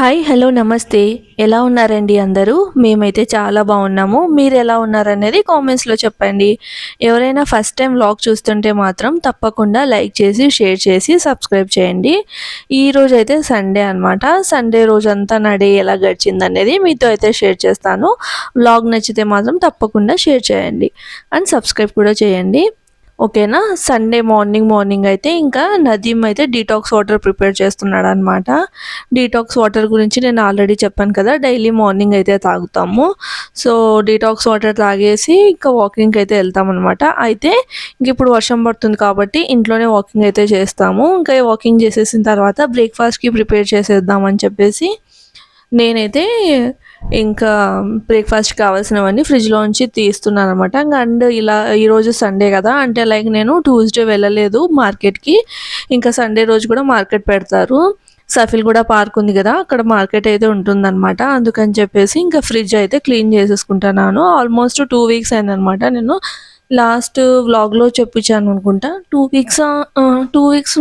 Hi hello నమస్తే. ఎలా ఉన్నారండి అందరూ? మేమైతే చాలా బాగున్నాము. మీరు ఎలా ఉన్నారనేది కామెంట్స్లో చెప్పండి. ఎవరైనా ఫస్ట్ టైం వ్లాగ్ చూస్తుంటే మాత్రం తప్పకుండా లైక్ చేసి షేర్ చేసి సబ్స్క్రైబ్ చేయండి. ఈరోజు అయితే సండే అనమాట సండే రోజంతా నా డే ఎలా గడిచింది అనేది మీతో అయితే షేర్ చేస్తాను. వ్లాగ్ నచ్చితే మాత్రం తప్పకుండా షేర్ చేయండి. అండ్ సబ్స్క్రైబ్ కూడా చేయండి. ఓకేనా? సండే మార్నింగ్ మార్నింగ్ అయితే ఇంకా నదీం అయితే డీటాక్స్ వాటర్ ప్రిపేర్ చేస్తున్నాడు అనమాట డీటాక్స్ వాటర్ గురించి నేను ఆల్రెడీ చెప్పాను కదా డైలీ మార్నింగ్ అయితే తాగుతాము. సో డీటాక్స్ వాటర్ తాగేసి ఇంకా వాకింగ్కి అయితే వెళ్తామన్నమాట. అయితే ఇంక ఇప్పుడు వర్షం పడుతుంది కాబట్టి ఇంట్లోనే వాకింగ్ అయితే చేస్తాము. ఇంకా వాకింగ్ చేసేసిన తర్వాత బ్రేక్ఫాస్ట్కి ప్రిపేర్ చేసేద్దామని చెప్పేసి నేనైతే ఇంకా బ్రేక్ఫాస్ట్ కావాల్సినవన్నీ ఫ్రిడ్జ్లోంచి తీస్తున్నాను అనమాట అండ్ ఇలా ఈరోజు సండే కదా అంటే లైక్ నేను ట్యూస్డే వెళ్ళలేదు మార్కెట్కి. ఇంకా సండే రోజు కూడా మార్కెట్ పెడతారు. సఫిల్ కూడా పార్క్ ఉంది కదా అక్కడ మార్కెట్ అయితే ఉంటుందన్నమాట. అందుకని చెప్పేసి ఇంకా ఫ్రిడ్జ్ అయితే క్లీన్ చేసేసుకుంటున్నాను. ఆల్మోస్ట్ టూ వీక్స్ అయిందనమాట నేను లాస్ట్ వ్లాగ్లో చెప్పించాను అనుకుంటా. టూ వీక్స్ టూ వీక్స్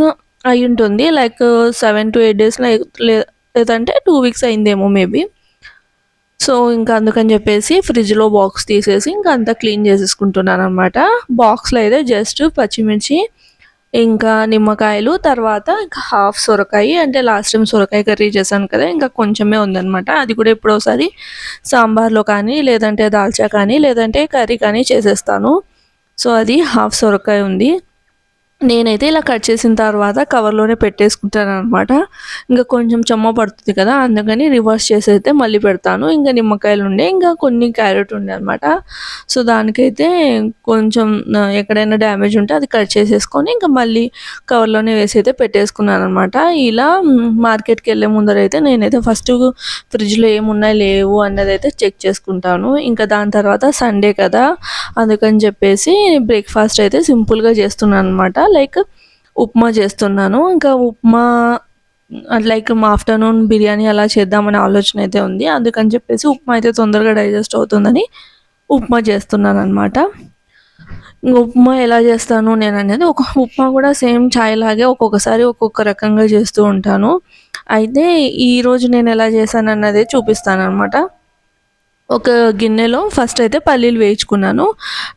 అయి ఉంటుంది. లైక్ సెవెన్ టు ఎయిట్ డేస్లో లేదంటే టూ వీక్స్ అయిందేమో మేబీ సో ఇంకా అందుకని చెప్పేసి ఫ్రిడ్జ్లో బాక్స్ తీసేసి ఇంకా అంతా క్లీన్ చేసేసుకుంటున్నాను అనమాట బాక్స్లో అయితే జస్ట్ పచ్చిమిర్చి ఇంకా నిమ్మకాయలు తర్వాత ఇంకా హాఫ్ సొరకాయ అంటే లాస్ట్ టైం సొరకాయ కర్రీ చేశాను కదా ఇంకా కొంచెమే ఉందన్నమాట. అది కూడా ఎప్పుడోసారి సాంబార్లో కానీ లేదంటే దాల్చా కానీ లేదంటే కర్రీ కానీ చేసేస్తాను. సో అది హాఫ్ సొరకాయ ఉంది. నేనైతే ఇలా కట్ చేసిన తర్వాత కవర్లోనే పెట్టేసుకుంటాను అనమాట ఇంకా కొంచెం చెమ్మ పడుతుంది కదా అందుకని రివర్స్ చేసి అయితే మళ్ళీ పెడతాను. ఇంకా నిమ్మకాయలు ఉండే ఇంకా కొన్ని క్యారెట్ ఉండే అనమాట సో దానికైతే కొంచెం ఎక్కడైనా డ్యామేజ్ ఉంటే అది కట్ చేసేసుకొని ఇంకా మళ్ళీ కవర్లోనే వేసి అయితే పెట్టేసుకున్నాను అనమాట ఇలా మార్కెట్కి వెళ్ళే ముందర అయితే నేనైతే ఫస్ట్ ఫ్రిడ్జ్లో ఏమున్నాయి లేవు అన్నది అయితే చెక్ చేసుకుంటాను. ఇంకా దాని తర్వాత సండే కదా అందుకని చెప్పేసి బ్రేక్ఫాస్ట్ అయితే సింపుల్గా చేస్తున్నాను అనమాట లైక్ ఉప్మా చేస్తున్నాను. ఇంకా ఉప్మా లైక్ ఆఫ్టర్నూన్ బిర్యానీ అలా చేద్దామనే ఆలోచన అయితే ఉంది. అందుకని చెప్పేసి ఉప్మా అయితే తొందరగా డైజెస్ట్ అవుతుందని ఉప్మా చేస్తున్నాను అనమాట ఉప్మా ఎలా చేస్తాను నేను అనేది ఒక ఉప్మా కూడా సేమ్ ఛాయ్ లాగే ఒక్కొక్కసారి ఒక్కొక్క రకంగా చేస్తూ ఉంటాను. అయితే ఈరోజు నేను ఎలా చేశాను అన్నదే చూపిస్తాను అనమాట ఒక గిన్నెలో ఫస్ట్ అయితే పల్లీలు వేయించుకున్నాను.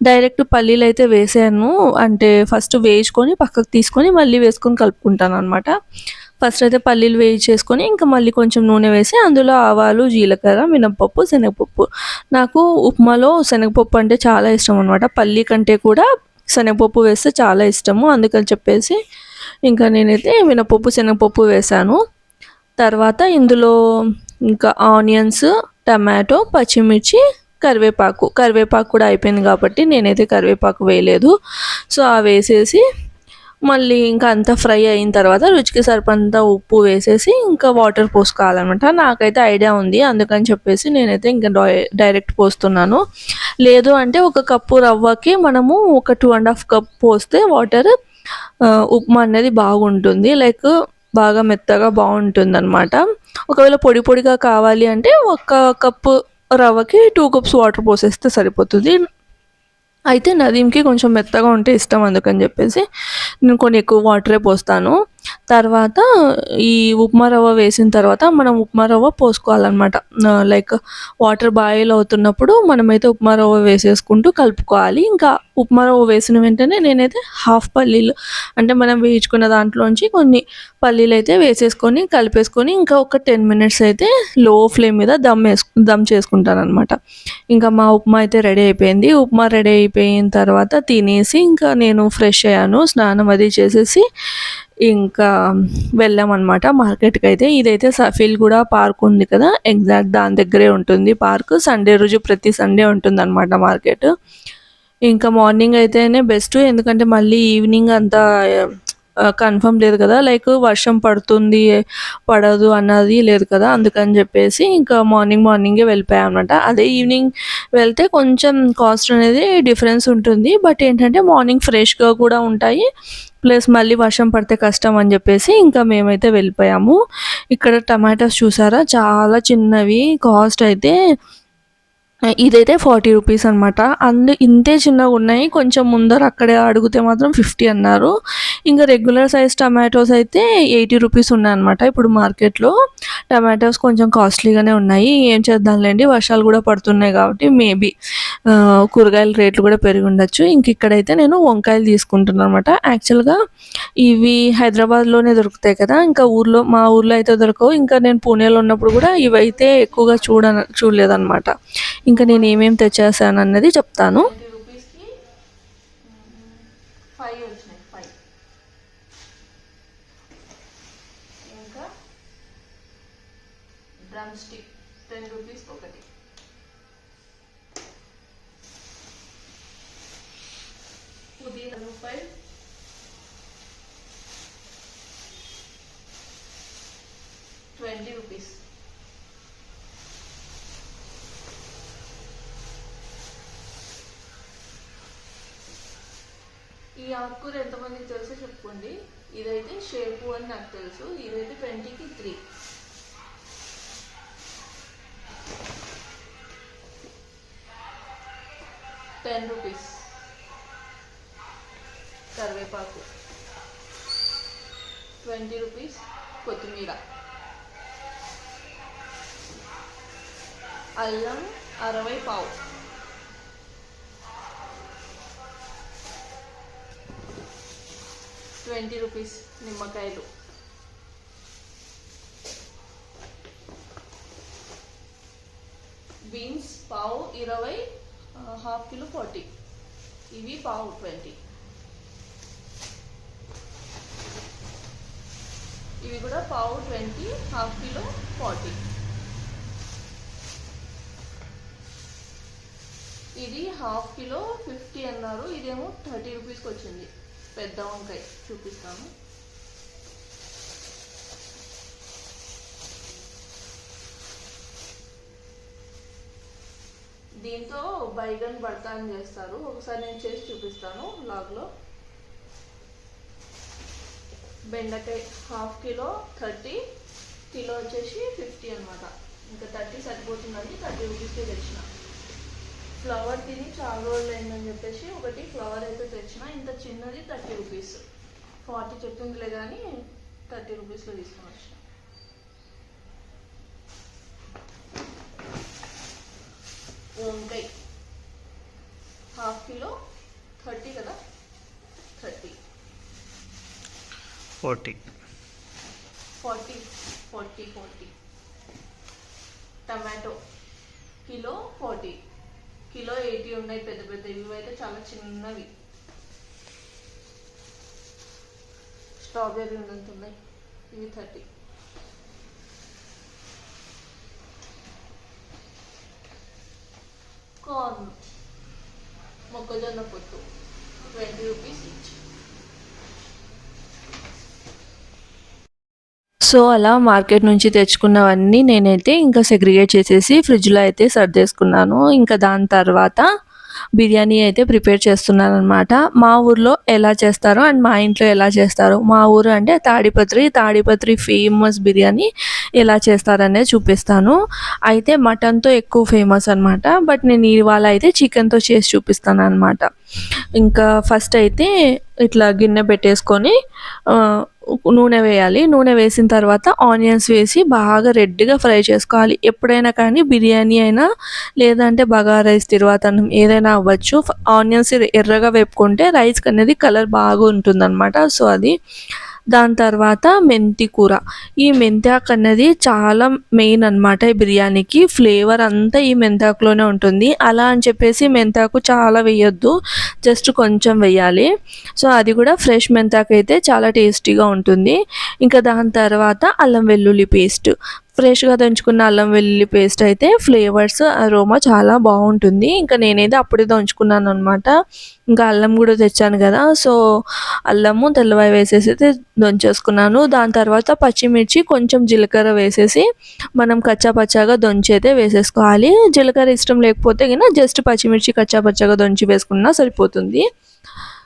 డైరెక్ట్ పల్లీలు అయితే వేసాను. అంటే ఫస్ట్ వేయించుకొని పక్కకు తీసుకొని మళ్ళీ వేసుకొని కలుపుకుంటాను అనమాట ఫస్ట్ అయితే పల్లీలు వేయించేసుకొని ఇంకా మళ్ళీ కొంచెం నూనె వేసి అందులో ఆవాలు జీలకర్ర మినపప్పు శనగపప్పు. నాకు ఉప్మాలో శనగపప్పు అంటే చాలా ఇష్టం అనమాట పల్లీ కంటే కూడా శనగపప్పు వేస్తే చాలా ఇష్టము. అందుకని చెప్పేసి ఇంకా నేనైతే మినపప్పు శనగపప్పు వేశాను తర్వాత ఇందులో ఇంకా ఆనియన్స్ టమాటో పచ్చిమిర్చి కరివేపాకు. కరివేపాకు కూడా అయిపోయింది కాబట్టి నేనైతే కరివేపాకు వేయలేదు. సో ఆ వేసేసి మళ్ళీ ఇంకా అంతా ఫ్రై అయిన తర్వాత రుచికి సరిపడంత ఉప్పు వేసేసి ఇంకా వాటర్ పోసుకోవాలన్నమాట. నాకైతే ఐడియా ఉంది. అందుకని చెప్పేసి నేనైతే ఇంకా డైరెక్ట్ పోస్తున్నాను. లేదు అంటే ఒక కప్పు రవ్వకి మనము ఒక టూ అండ్ హాఫ్ కప్ పోస్తే వాటర్ ఉప్మా అనేది బాగుంటుంది. లైక్ బాగా మెత్తగా బాగుంటుంది అనమాట ఒకవేళ పొడి పొడిగా కావాలి అంటే ఒక కప్పు రవ్వకి టూ కప్స్ వాటర్ పోసేస్తే సరిపోతుంది. అయితే నదీంకి కొంచెం మెత్తగా ఉంటే ఇష్టం అందుకని చెప్పేసి నేను కొన్ని ఎక్కువ వాటరే పోస్తాను. తర్వాత ఈ ఉప్మా రవ్వ వేసిన తర్వాత మనం ఉప్మా రవ్వ పోసుకోవాలన్నమాట. లైక్ వాటర్ బాయిల్ అవుతున్నప్పుడు మనమైతే ఉప్మా రవ్వ వేసేసుకుంటూ కలుపుకోవాలి. ఇంకా ఉప్మా రవ్వ వేసిన వెంటనే నేనైతే హాఫ్ పల్లీలు అంటే మనం వేయించుకున్న దాంట్లోంచి కొన్ని పల్లీలు అయితే వేసేసుకొని కలిపేసుకొని ఇంకా ఒక టెన్ మినిట్స్ అయితే లో ఫ్లేమ్ మీద దమ్ వేసు దమ్ చేసుకుంటాను అనమాట ఇంకా మా ఉప్మా అయితే రెడీ అయిపోయింది. ఉప్మా రెడీ అయిపోయిన తర్వాత తినేసి ఇంకా నేను ఫ్రెష్ అయ్యాను. స్నానం అది చేసేసి ఇంకా వెళ్ళామన్నమాట మార్కెట్కి అయితే ఇదైతే సఫీల్ కూడా పార్క్ ఉంది కదా ఎగ్జాక్ట్ దాని దగ్గరే ఉంటుంది పార్క్. సండే రోజు ప్రతి సండే ఉంటుందన్నమాట మార్కెట్. ఇంకా మార్నింగ్ అయితేనే బెస్ట్ ఎందుకంటే మళ్ళీ ఈవినింగ్ అంతా కన్ఫర్మ్ లేదు కదా లైక్ వర్షం పడుతుంది పడదు అన్నది లేదు కదా అందుకని చెప్పేసి ఇంకా మార్నింగ్ మార్నింగే వెళ్ళిపోయాం అనమాట అదే ఈవినింగ్ వెళ్తే కొంచెం కాస్ట్ అనేది డిఫరెన్స్ ఉంటుంది బట్ ఏంటంటే మార్నింగ్ ఫ్రెష్గా కూడా ఉంటాయి ప్లస్ మళ్ళీ వర్షం పడితే కష్టం అని చెప్పేసి ఇంకా మేమైతే వెళ్ళిపోయాము. ఇక్కడ టమాటాస్ చూసారా చాలా చిన్నవి కాస్ట్ అయితే ఇదైతే ఫార్టీ రూపీస్ అనమాట అందు ఇంతే చిన్నగా ఉన్నాయి. కొంచెం ముందర అక్కడే అడిగితే మాత్రం ఫిఫ్టీ అన్నారు. ఇంకా రెగ్యులర్ సైజ్ టమాటోస్ అయితే ఎయిటీ రూపీస్ ఉన్నాయి అనమాట ఇప్పుడు మార్కెట్లో టమాటోస్ కొంచెం కాస్ట్లీగానే ఉన్నాయి. ఏం చేద్దాంలేండి? వర్షాలు కూడా పడుతున్నాయి కాబట్టి మేబీ కూరగాయల రేట్లు కూడా పెరిగి ఉండొచ్చు. ఇంక ఇక్కడైతే నేను వంకాయలు తీసుకుంటున్నాను అనమాట యాక్చువల్గా ఇవి హైదరాబాద్లోనే దొరుకుతాయి కదా. ఇంకా ఊర్లో మా ఊర్లో అయితే దొరకవు. ఇంకా నేను పూణేలో ఉన్నప్పుడు కూడా ఇవైతే ఎక్కువగా చూడ చూడలేదన్నమాట. ఇంకా నేను ఏమేమి తెచ్చేసాను అన్నది చెప్తాను రూపీస్కి ఫైవ్ వచ్చినాయి ఫైవ్ ఇంకా డ్రమ్ స్టిక్ టెన్ రూపీస్ ఒకటి పుదీనా రూపాయలు ట్వంటీ రూపీస్ ఈ ఆకుకూర ఎంతమందికి తెలుసో చెప్పుకోండి. ఇదైతే షేపు అని నాకు తెలుసు. ఇదైతే ట్వంటీకి త్రీ. Ten rupees. కరివేపాకు. Twenty rupees. కొత్తిమీర. అల్లం అరవై పావు. ట్వంటీ రూపీస్ నిమ్మకాయలు. బీన్స్ పావు ఇరవై హాఫ్ కిలో ఫార్టీ. ఇవి పావు ట్వంటీ. ఇవి కూడా పావు ట్వంటీ హాఫ్ కిలో ఫార్టీ. ఇది హాఫ్ కిలో ఫిఫ్టీ అన్నారు. ఇదేమో థర్టీ రూపీస్కి వచ్చింది. పెద్ద వంకాయ చూపిస్తాను. దీంతో బైగన్ బడతాన్ చేస్తారు. ఒకసారి నేను చేసి చూపిస్తాను లాగ్లో. బెండకాయ హాఫ్ కిలో థర్టీ కిలో వచ్చేసి ఫిఫ్టీ అనమాట ఇంకా థర్టీ సరిపోతుందని థర్టీ రూపీస్కే తెచ్చిన. ఫ్లవర్ తిని చాలా రోజులు అయిందని చెప్పేసి ఒకటి ఫ్లవర్ అయితే తెచ్చిన. ఇంత చిన్నది థర్టీ రూపీస్. ఫార్టీ చెప్తుందిలే కానీ థర్టీ రూపీస్లో తీసుకొని వచ్చిన. వంకాయ. హాఫ్ కిలో థర్టీ కదా? Thirty. Forty. Forty forty forty. Tomato kilo forty. Kilo eighty ఉన్నాయి పెద్ద పెద్ద ఇవి అయితే చాలా చిన్నవి. స్ట్రాబెర్రీ ఉన్నంత ఉన్నాయి ఇవి థర్టీ. కార్న్ మొక్కజొన్న పొట్టు ట్వంటీ రూపీస్ ఇచ్చి. సో అలా మార్కెట్ నుంచి తెచ్చుకున్నవన్నీ నేనైతే ఇంకా సెగ్రిగేట్ చేసేసి ఫ్రిడ్జ్లో అయితే సర్దేసుకున్నాను ఇంకా దాని తర్వాత బిర్యానీ అయితే ప్రిపేర్ చేస్తున్నాను అనమాట మా ఊర్లో ఎలా చేస్తారో అండ్ మా ఇంట్లో ఎలా చేస్తారో. మా ఊరు అంటే తాడిపత్రి తాడిపత్రి ఫేమస్ బిర్యానీ ఎలా చేస్తారనేది చూపిస్తాను. అయితే మటన్తో ఎక్కువ ఫేమస్ అనమాట బట్ నేను ఇవాళ అయితే చికెన్తో చేసి చూపిస్తాను అనమాట ఇంకా ఫస్ట్ అయితే ఇట్లా గిన్నె పెట్టేసుకొని నూనె వేయాలి. నూనె వేసిన తర్వాత ఆనియన్స్ వేసి బాగా రెడ్గా ఫ్రై చేసుకోవాలి. ఎప్పుడైనా కానీ బిర్యానీ అయినా లేదంటే బగారా రైస్ తిరువాతనం ఏదైనా అవ్వచ్చు. ఆనియన్స్ ఎర్రగా వేపుకుంటే రైస్ అనేది కలర్ బాగా ఉంటుందన్నమాట సో అది దాని తర్వాత మెంతి కూర. ఈ మెంతాకు అన్నది చాలా మెయిన్ అన్నమాట ఈ బిర్యానీకి. ఫ్లేవర్ అంతా ఈ మెంతాకులోనే ఉంటుంది. అలా అని చెప్పేసి మెంతాకు చాలా వేయొద్దు. జస్ట్ కొంచెం వేయాలి. సో అది కూడా ఫ్రెష్ మెంతాకు అయితే చాలా టేస్టీగా ఉంటుంది. ఇంకా దాని తర్వాత అల్లం వెల్లుల్లి పేస్ట్ ఫ్రెష్గా దంచుకున్న అల్లం వెల్లుల్లి పేస్ట్ అయితే ఫ్లేవర్స్ అరోమా చాలా బాగుంటుంది. ఇంకా నేనైతే అప్పుడే దంచుకున్నాను అనమాట ఇంకా అల్లం కూడా తెచ్చాను కదా సో అల్లము తెల్లవారి వేసేసి అయితే దంచేసుకున్నాను. దాని తర్వాత పచ్చిమిర్చి కొంచెం జీలకర్ర వేసేసి మనం కచ్చా పచ్చాగా దొంచి అయితే వేసేసుకోవాలి. జీలకర్ర ఇష్టం లేకపోతే కింద జస్ట్ పచ్చిమిర్చి కచ్చా పచ్చాగా దొంచి వేసుకున్నా సరిపోతుంది.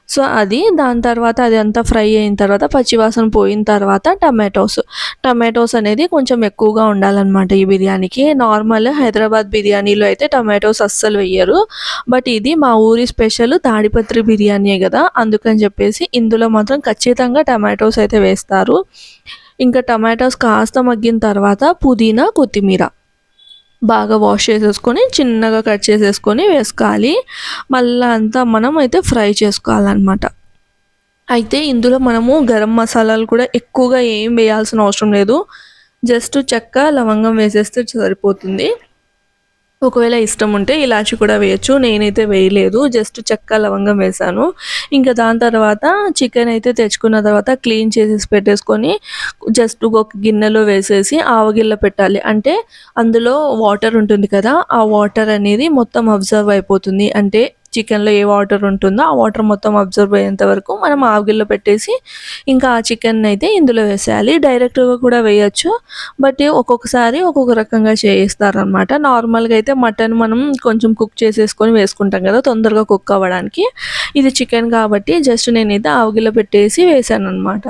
సో అది దాని తర్వాత అది అంతా ఫ్రై అయిన తర్వాత పచ్చివాసన పోయిన తర్వాత టమాటోస్. టమాటోస్ అనేది కొంచెం ఎక్కువగా ఉండాలన్నమాట ఈ బిర్యానీకి. నార్మల్ హైదరాబాద్ బిర్యానీలో అయితే టమాటోస్ అస్సలు వేయరు. బట్ ఇది మా ఊరి స్పెషల్ తాడిపత్రి బిర్యానీ కదా అందుకని చెప్పేసి ఇందులో మాత్రం ఖచ్చితంగా టమాటోస్ అయితే వేస్తారు. ఇంకా టమాటోస్ కాస్త మగ్గిన తర్వాత పుదీనా కొత్తిమీర. బాగా వాష్ చేసేసుకొని చిన్నగా కట్ చేసేసుకొని వేసుకోవాలి. మళ్ళీ అంతా మనం అయితే ఫ్రై చేసుకోవాలన్నమాట. అయితే ఇందులో మనము గరం మసాలాలు కూడా ఎక్కువగా ఏం వేయాల్సిన అవసరం లేదు. జస్ట్ చెక్క లవంగం వేసేస్తే సరిపోతుంది. ఒకవేళ ఇష్టం ఉంటే ఇలాచి కూడా వేయచ్చు. నేనైతే వేయలేదు. జస్ట్ చెక్క లవంగం వేసాను. ఇంకా దాని తర్వాత చికెన్ అయితే తెచ్చుకున్న తర్వాత క్లీన్ చేసేసి పెట్టేసుకొని జస్ట్ ఒక గిన్నెలో వేసేసి ఆవగిల్ల పెట్టాలి. అంటే అందులో వాటర్ ఉంటుంది కదా ఆ వాటర్ అనేది మొత్తం అబ్జర్వ్ అయిపోతుంది. అంటే చికెన్లో ఏ వాటర్ ఉంటుందో ఆ వాటర్ మొత్తం అబ్జర్వ్ అయ్యేంత వరకు మనం ఆవిగిల్లో పెట్టేసి ఇంకా ఆ చికెన్ అయితే ఇందులో వేసేయాలి. డైరెక్ట్గా కూడా వేయచ్చు. బట్ ఒక్కొక్కసారి ఒక్కొక్క రకంగా చేయిస్తారనమాట నార్మల్గా అయితే మటన్ మనం కొంచెం కుక్ చేసేసుకొని వేసుకుంటాం కదా తొందరగా కుక్ అవ్వడానికి. ఇది చికెన్ కాబట్టి జస్ట్ నేనైతే ఆవిగిల్లో పెట్టేసి వేసాను అనమాట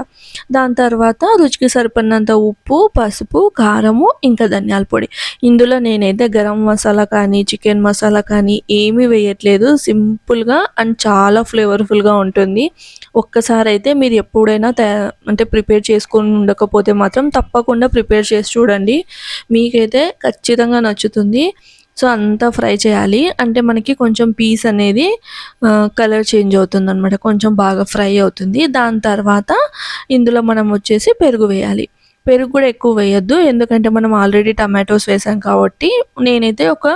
దాని తర్వాత రుచికి సరిపడినంత ఉప్పు పసుపు కారము ఇంకా ధనియాల పొడి. ఇందులో నేనైతే గరం మసాలా కానీ చికెన్ మసాలా కానీ ఏమీ వేయట్లేదు. సింపుల్గా అండ్ చాలా ఫ్లేవర్ఫుల్గా ఉంటుంది. ఒక్కసారి అయితే మీరు ఎప్పుడైనా అంటే ప్రిపేర్ చేసుకొని ఉండకపోతే మాత్రం తప్పకుండా ప్రిపేర్ చేసి చూడండి. మీకైతే ఖచ్చితంగా నచ్చుతుంది. సో అంతా ఫ్రై చేయాలి. అంటే మనకి కొంచెం పీస్ అనేది కలర్ చేంజ్ అవుతుంది అనమాట కొంచెం బాగా ఫ్రై అవుతుంది. దాని తర్వాత ఇందులో మనం వచ్చేసి పెరుగు వేయాలి. పెరుగు కూడా ఎక్కువ వేయొద్దు. ఎందుకంటే మనం ఆల్రెడీ టమాటోస్ వేసాం కాబట్టి నేనైతే ఒక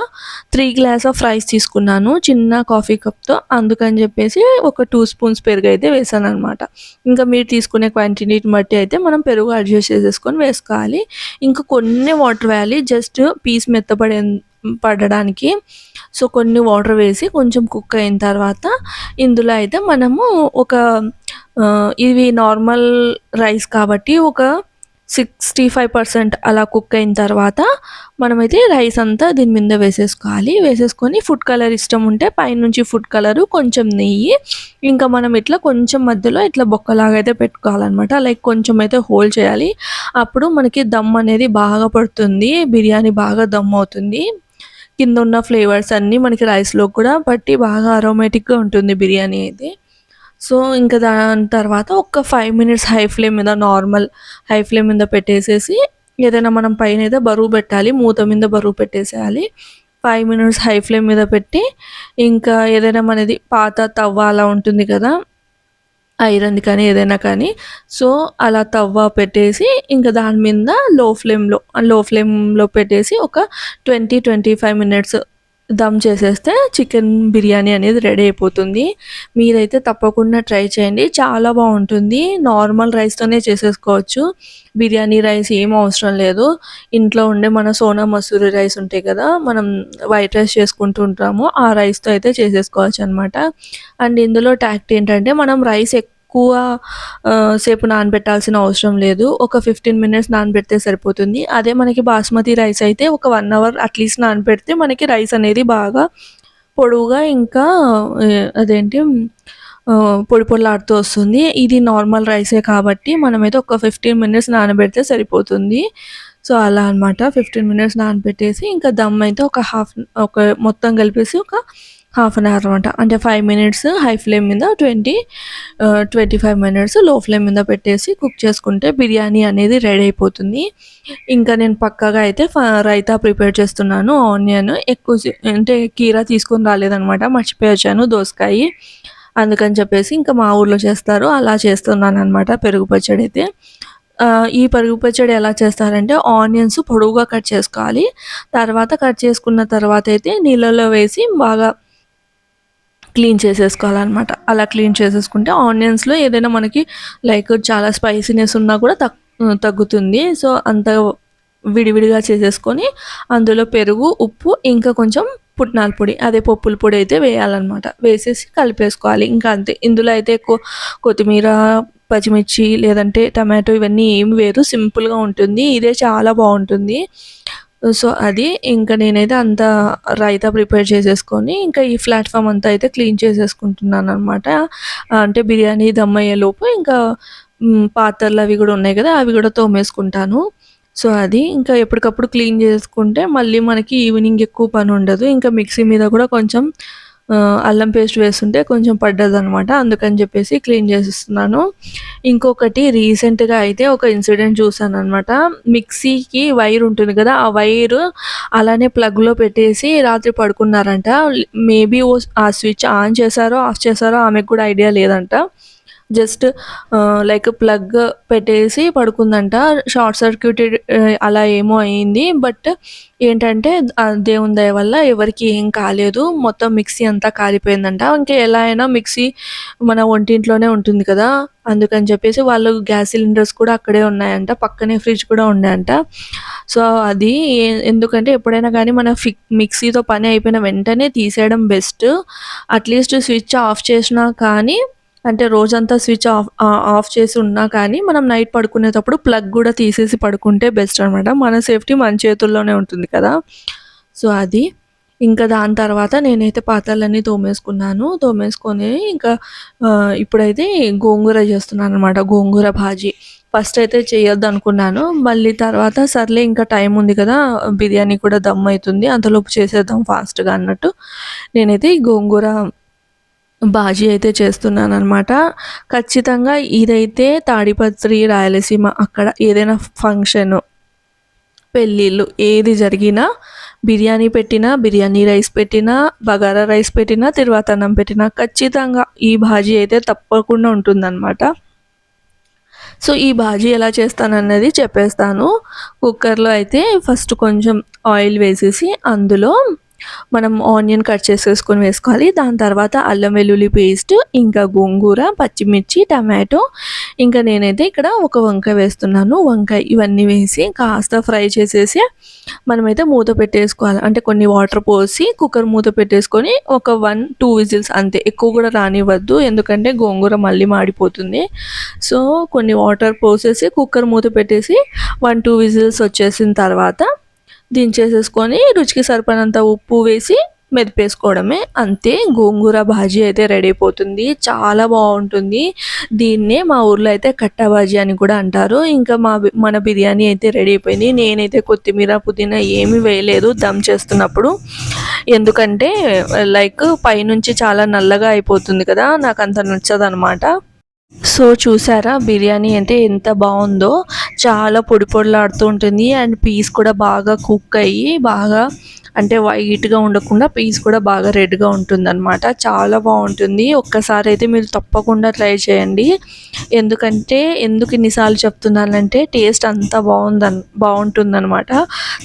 త్రీ గ్లాస్ ఆఫ్ రైస్ తీసుకున్నాను చిన్న కాఫీ కప్తో అందుకని చెప్పేసి ఒక టూ స్పూన్స్ పెరుగు అయితే వేసాను అనమాట ఇంకా మీరు తీసుకునే క్వాంటిటీని బట్టి అయితే మనం పెరుగు అడ్జస్ట్ చేసేసుకొని వేసుకోవాలి. ఇంకా కొన్ని వాటర్ వేయాలి జస్ట్ పీస్ మెత్తపడే పడడానికి. సో కొన్ని వాటర్ వేసి కొంచెం కుక్ అయిన తర్వాత ఇందులో అయితే మనము ఒక ఇవి నార్మల్ రైస్ కాబట్టి ఒక సిక్స్టీ ఫైవ్ పర్సెంట్ అలా కుక్ అయిన తర్వాత మనమైతే రైస్ అంతా దీని మీద వేసేసుకోవాలి. వేసేసుకొని ఫుడ్ కలర్ ఇష్టం ఉంటే పైనుంచి ఫుడ్ కలరు కొంచెం నెయ్యి ఇంకా మనం ఇట్లా కొంచెం మధ్యలో ఇట్లా బొక్కలాగా అయితే పెట్టుకోవాలన్నమాట. లైక్ కొంచెం అయితే హోల్డ్ చేయాలి. అప్పుడు మనకి దమ్ అనేది బాగా పడుతుంది బిర్యానీ బాగా దమ్ అవుతుంది. కింద ఉన్న ఫ్లేవర్స్ అన్నీ మనకి రైస్లో కూడా పట్టి బాగా అరోమేటిక్గా ఉంటుంది బిర్యానీ అయితే. సో ఇంకా దాని తర్వాత ఒక ఫైవ్ మినిట్స్ హై ఫ్లేమ్ మీద నార్మల్ హై ఫ్లేమ్ మీద పెట్టేసేసి ఏదైనా మనం పైన అయితే బరువు పెట్టాలి మూత మీద బరువు పెట్టేసేయాలి. ఫైవ్ మినిట్స్ హై ఫ్లేమ్ మీద పెట్టి ఇంకా ఏదైనా మనది పాత తవ్వ అలా ఉంటుంది కదా ఐరన్ కానీ ఏదైనా కానీ. సో అలా తవ్వ పెట్టేసి ఇంకా దాని మీద లో ఫ్లేమ్లో లో ఫ్లేమ్లో పెట్టేసి ఒక twenty twenty five minutes dum చేసేస్తే చికెన్ బిర్యానీ అనేది రెడీ అయిపోతుంది. మీరైతే తప్పకుండా ట్రై చేయండి. చాలా బాగుంటుంది. నార్మల్ రైస్తోనే చేసేసుకోవచ్చు. బిర్యానీ రైస్ ఏం అవసరం లేదు. ఇంట్లో ఉండే మన సోనా మసూరి రైస్ ఉంటాయి కదా మనం వైట్ రైస్ చేసుకుంటూ ఉంటాము. ఆ రైస్తో అయితే చేసేసుకోవచ్చు అనమాట అండ్ ఇందులో ట్యాక్ట్ ఏంటంటే మనం రైస్ ఎక్కువ ఎక్కువ సేపు నానబెట్టాల్సిన అవసరం లేదు. ఒక ఫిఫ్టీన్ మినిట్స్ నానబెడితే సరిపోతుంది. అదే మనకి బాస్మతి రైస్ అయితే ఒక వన్ అవర్ అట్లీస్ట్ నానబెడితే మనకి రైస్ అనేది బాగా పొడవుగా ఇంకా అదేంటి పొడి పొడిలాడుతూ వస్తుంది. ఇది నార్మల్ రైసే కాబట్టి మనమైతే ఒక ఫిఫ్టీన్ మినిట్స్ నానబెడితే సరిపోతుంది. సో అలా అనమాట ఫిఫ్టీన్ మినిట్స్ నానబెట్టేసి ఇంకా దమ్ అయితే ఒక హాఫ్ ఒక మొత్తం కలిపేసి ఒక హాఫ్ అన్ అవర్ అనమాట అంటే ఫైవ్ మినిట్స్ హై ఫ్లేమ్ మీద ట్వంటీ ట్వంటీ ఫైవ్ మినిట్స్లో ఫ్లేమ్ మీద పెట్టేసి కుక్ చేసుకుంటే బిర్యానీ అనేది రెడీ అయిపోతుంది. ఇంకా నేను పక్కగా అయితే రైతా ప్రిపేర్ చేస్తున్నాను ఆనియన్ ఎక్కువ అంటే కీరా తీసుకొని రాలేదనమాట మర్చిపోయొచ్చాను దోసకాయ. అందుకని చెప్పేసి ఇంకా మా ఊర్లో చేస్తారు అలా చేస్తున్నాను అనమాట పెరుగు పచ్చడి అయితే. ఈ పరుగు పచ్చడి ఎలా చేస్తారంటే ఆనియన్స్ పొడవుగా కట్ చేసుకోవాలి. తర్వాత కట్ చేసుకున్న తర్వాత అయితే నీళ్ళలో వేసి బాగా క్లీన్ చేసేసుకోవాలన్నమాట. అలా క్లీన్ చేసేసుకుంటే ఆనియన్స్లో ఏదైనా మనకి లైక్ చాలా స్పైసీనెస్ ఉన్నా కూడా తగ్గుతుంది. సో అంత విడివిడిగా చేసేసుకొని అందులో పెరుగు ఉప్పు ఇంకా కొంచెం పుట్నాల పొడి అదే పప్పుల పొడి అయితే వేయాలన్నమాట. వేసేసి కలిపేసుకోవాలి. ఇంకా అంతే. ఇందులో అయితే ఎక్కువ కొత్తిమీర పచ్చిమిర్చి లేదంటే టమాటో ఇవన్నీ ఏమి వేరు. సింపుల్గా ఉంటుంది. ఇదే చాలా బాగుంటుంది. సో అది ఇంకా నేనైతే అంత రైతా ప్రిపేర్ చేసేసుకొని ఇంకా ఈ ప్లాట్ఫామ్ అంతా అయితే క్లీన్ చేసేసుకుంటున్నాను అనమాట అంటే బిర్యానీ దమ్ అయ్యేలోపు ఇంకా పాత్రలు అవి కూడా ఉన్నాయి కదా అవి కూడా తోమేసుకుంటాను. సో అది ఇంకా ఎప్పటికప్పుడు క్లీన్ చేసుకుంటే మళ్ళీ మనకి ఈవినింగ్ ఎక్కువ పని ఉండదు. ఇంకా మిక్సీ మీద కూడా కొంచెం అల్లం పేస్ట్ వేస్తుంటే కొంచెం పడ్డది అనమాట అందుకని చెప్పేసి క్లీన్ చేసిస్తున్నాను. ఇంకొకటి రీసెంట్గా అయితే ఒక ఇన్సిడెంట్ చూసాను అనమాట మిక్సీకి వైర్ ఉంటుంది కదా ఆ వైర్ అలానే ప్లగ్లో పెట్టేసి రాత్రి పడుకున్నారంట. మేబీ ఆ స్విచ్ ఆన్ చేశారో ఆఫ్ చేశారో ఆమెకు కూడా ఐడియా లేదంట. జస్ట్ లైక్ ప్లగ్ పెట్టేసి పడుకుందంట. షార్ట్ సర్క్యూటెడ్ అలా ఏమో అయింది. బట్ ఏంటంటే దేవుని దయ వల్ల ఎవరికి ఏం కాలేదు. మొత్తం మిక్సీ అంతా కాలిపోయిందంట. ఇంకా ఎలా అయినా మిక్సీ మన ఒంటింట్లోనే ఉంటుంది కదా. అందుకని చెప్పేసి వాళ్ళు గ్యాస్ సిలిండర్స్ కూడా అక్కడే ఉన్నాయంట. పక్కనే ఫ్రిడ్జ్ కూడా ఉన్నాయంట సో అది ఎందుకంటే ఎప్పుడైనా కానీ మన ఫి మిక్సీతో పని అయిపోయిన వెంటనే తీసేయడం బెస్ట్. అట్లీస్ట్ స్విచ్ ఆఫ్ చేసినా కానీ అంటే రోజంతా స్విచ్ ఆఫ్ ఆఫ్ చేసి ఉన్నా కానీ మనం నైట్ పడుకునేటప్పుడు ప్లగ్ కూడా తీసేసి పడుకుంటే బెస్ట్ అనమాట మన సేఫ్టీ మన చేతుల్లోనే ఉంటుంది కదా. సో అది. ఇంకా దాని తర్వాత నేనైతే పాత్రలన్నీ తోమేసుకున్నాను. తోమేసుకొని ఇంకా ఇప్పుడైతే గోంగూర చేస్తున్నాను అనమాట గోంగూర భాజీ. ఫస్ట్ అయితే చేయొద్దు అనుకున్నాను. మళ్ళీ తర్వాత సర్లే ఇంకా టైం ఉంది కదా బిర్యానీ కూడా దమ్ అవుతుంది. అంతలోపు చేసేద్దాం ఫాస్ట్గా అన్నట్టు. నేనైతే ఈ గోంగూర బాజీ అయితే చేస్తున్నాను అనమాట ఖచ్చితంగా ఇదైతే తాడిపత్రి రాయలసీమ అక్కడ ఏదైనా ఫంక్షన్ పెళ్ళిళ్ళు ఏది జరిగినా బిర్యానీ పెట్టినా బిర్యానీ రైస్ పెట్టినా బగారా రైస్ పెట్టినా తిరువాతన్నం పెట్టినా ఖచ్చితంగా ఈ బాజీ అయితే తప్పకుండా ఉంటుందన్నమాట. సో ఈ బాజీ ఎలా చేస్తానన్నది చెప్పేస్తాను. కుక్కర్లో అయితే ఫస్ట్ కొంచెం ఆయిల్ వేసేసి అందులో మనం ఆనియన్ కట్ చేసేసుకొని వేసుకోవాలి. దాని తర్వాత అల్లం వెల్లుల్లి పేస్ట్ ఇంకా గోంగూర పచ్చిమిర్చి టమాటో ఇంకా నేనైతే ఇక్కడ ఒక వంకాయ వేస్తున్నాను. వంకాయ ఇవన్నీ వేసి కాస్త ఫ్రై చేసేసి మనమైతే మూత పెట్టేసుకోవాలి. అంటే కొన్ని వాటర్ పోసి కుక్కర్ మూత పెట్టేసుకొని ఒక వన్ టూ విజిల్స్ అంతే. ఎక్కువ కూడా రానివ్వద్దు. ఎందుకంటే గోంగూర మళ్ళీ మాడిపోతుంది. సో కొన్ని వాటర్ పోసేసి కుక్కర్ మూత పెట్టేసి వన్ టూ విజిల్స్ వచ్చేసిన తర్వాత దించేసేసుకొని రుచికి సరిపడినంత ఉప్పు వేసి మెదిపేసుకోవడమే. అంతే గోంగూర బాజీ అయితే రెడీ అయిపోతుంది. చాలా బాగుంటుంది. దీన్నే మా ఊర్లో అయితే కట్టా బాజీ అని కూడా అంటారు. ఇంకా మా బి- మన బిర్యానీ అయితే రెడీ అయిపోయింది. నేనైతే కొత్తిమీర పుదీనా ఏమీ వేయలేదు. దమ్ చేస్తున్నప్పుడు. ఎందుకంటే లైక్ పైనుంచి చాలా నల్లగా అయిపోతుంది కదా. నాకు అంత నచ్చదనమాట. సో చూసారా బిర్యానీ అంటే ఎంత బాగుందో. చాలా పొడి పొడిలాడుతూ ఉంటుంది. అండ్ పీస్ కూడా బాగా కుక్ అయ్యి బాగా అంటే వైట్గా ఉండకుండా పీస్ కూడా బాగా రెడ్గా ఉంటుందన్నమాట. చాలా బాగుంటుంది. ఒక్కసారి అయితే మీరు తప్పకుండా ట్రై చేయండి. ఎందుకంటే ఎందుకు ఇన్నిసార్లు చెప్తున్నానంటే టేస్ట్ అంత బాగుందన్ బాగుంటుందన్నమాట.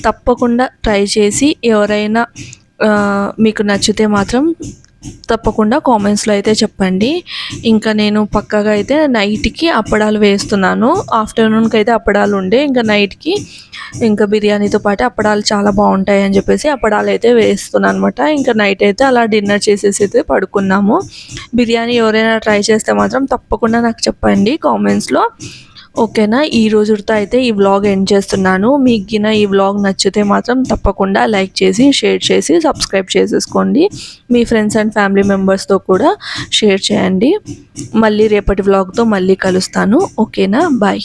తప్పకుండా ట్రై చేసి ఎవరైనా మీకు నచ్చితే మాత్రం తప్పకుండా కామెంట్స్లో అయితే చెప్పండి. ఇంకా నేను పక్కగా అయితే నైట్కి అప్పడాలు వేస్తున్నాను. ఆఫ్టర్నూన్కి అయితే అప్పడాలు ఉండే. ఇంకా నైట్కి ఇంకా బిర్యానీతో పాటు అప్పడాలు చాలా బాగుంటాయి అని చెప్పేసి అప్పడాలు అయితే వేస్తున్నాను అనమాట ఇంకా నైట్ అయితే అలా డిన్నర్ చేసేసి అయితే పడుకున్నాము. బిర్యానీ ఎవరైనా ట్రై చేస్తే మాత్రం తప్పకుండా నాకు చెప్పండి కామెంట్స్లో ఓకేనా? ఈ రోజుతో అయితే ఈ వ్లాగ్ ఎండ్ చేస్తున్నాను. మీకు గిన ఈ వ్లాగ్ నచ్చితే మాత్రం తప్పకుండా లైక్ చేసి షేర్ చేసి సబ్స్క్రైబ్ చేసేసుకోండి. మీ ఫ్రెండ్స్ అండ్ ఫ్యామిలీ మెంబర్స్తో కూడా షేర్ చేయండి. మళ్ళీ రేపటి వ్లాగ్తో మళ్ళీ కలుస్తాను. ఓకేనా? బాయ్.